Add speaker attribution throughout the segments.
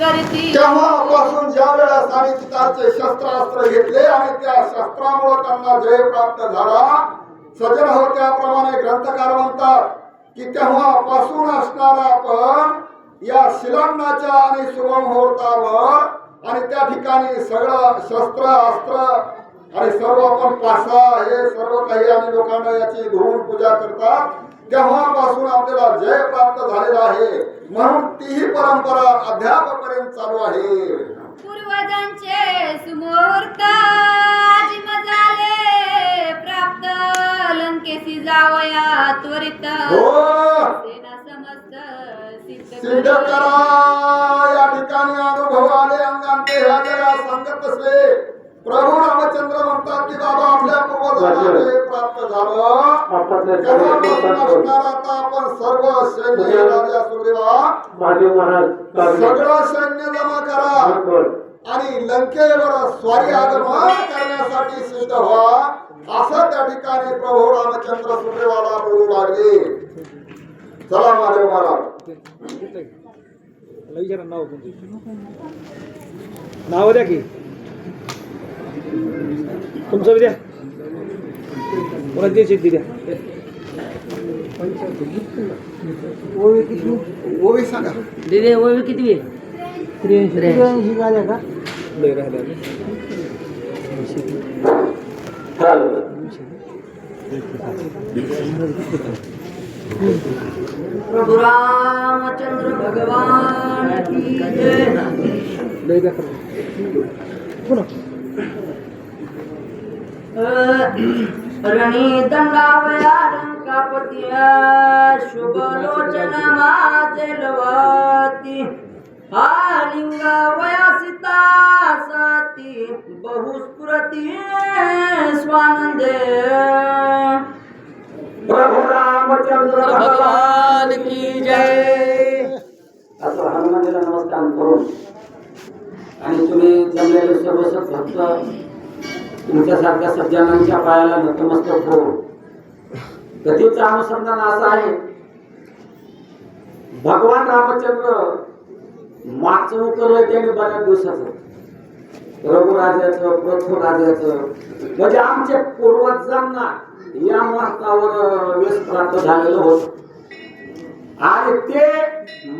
Speaker 1: वरती
Speaker 2: तेव्हापासून ज्या वेळेस आणि शस्त्रास्त्र घेतले आणि त्या शस्त्रामुळे त्यांना जय प्राप्त झाला सजन हो त्याप्रमाणे ग्रंथकार म्हणतात की तेव्हापासून असणारा आपण या शिलांनाच्या आणि शुभ मुहूर्तावर आणि त्या ठिकाणी सगळं शस्त्र अस्त्र आणि सर्व आपण पासा हे सर्व काही आणि लोकांना याची धुवून पूजा करतात. तेव्हापासून आपल्याला जय प्राप्त झालेला आहे. म्हणून तीही परंपरा अद्यापपर्यंत चालू आहे.
Speaker 1: पूर्वजांचे सुमुहूर्त आजी मजाले प्राप्त. लंकेशी जावया त्वरित.
Speaker 2: हो.
Speaker 1: सेना समस्त सिद्ध करा.
Speaker 2: या ठिकाणी अनुभव आले अंगांते ह्या सांगत असले प्रभू रामचंद्र म्हणतात की बाबा आपल्या पूर्वजांना आता आपण सर्व सैन्य सगळं सैन्य जमा करा. आणि लंकेवर स्वारी आगमन करण्यासाठी सिद्ध व्हा. असं त्या ठिकाणी प्रभू रामचंद्र सुग्रीवाला बोलू लागले. चला महादेव महाराज.
Speaker 3: नाव द्या की. तुमचं बी द्या. कोणाची द्यायची ती द्या
Speaker 2: ओवी सांगा
Speaker 4: दिदी वय किती आहे त्र्याऐंशी झाल्या का
Speaker 3: लय राहिल्या
Speaker 4: प्रभू रामचंद्र भगवान की जय रणी दंडावया लंकापती शुभ लोचन माझेलवती हा लिंग वया सीता सती बहुस्फुरती स्वानंदे.
Speaker 5: प्रभू रामचंद्र भगवान की जय. असं हनुमानाला नमस्कार करून आणि तुम्ही जमलेले सर्व भक्त तुमच्यासारख्या सज्जनांच्या पायाला नतमस्तक हो कथेचं अनुसंधान असं आहे. भगवान रामचंद्र मागचं उतरलं त्याने बऱ्याच दिवसाचं. रघुराजाचं पृथ्वीराजाचं म्हणजे आमच्या पूर्वजांना या मार्गावर वेस प्राप्त झालेलं होत. आणि ते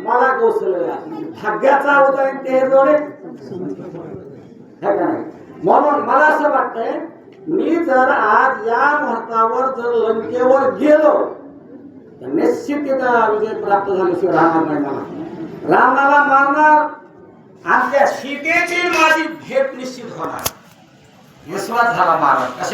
Speaker 5: मला कोसळलं भाग्याचा उदय ते जोडे. का नाही? म्हणून मला असं वाटतंय मी जर आज या मुहूर्तावर जर लंकेवर गेलो तर निश्चित तिथं विजय प्राप्त झाल्याशिवाय राहणार नाही मला. रामाला मारणार आपल्या सीतेची माझी भेट निश्चित होणार. विश्वास झाला महाराज कशा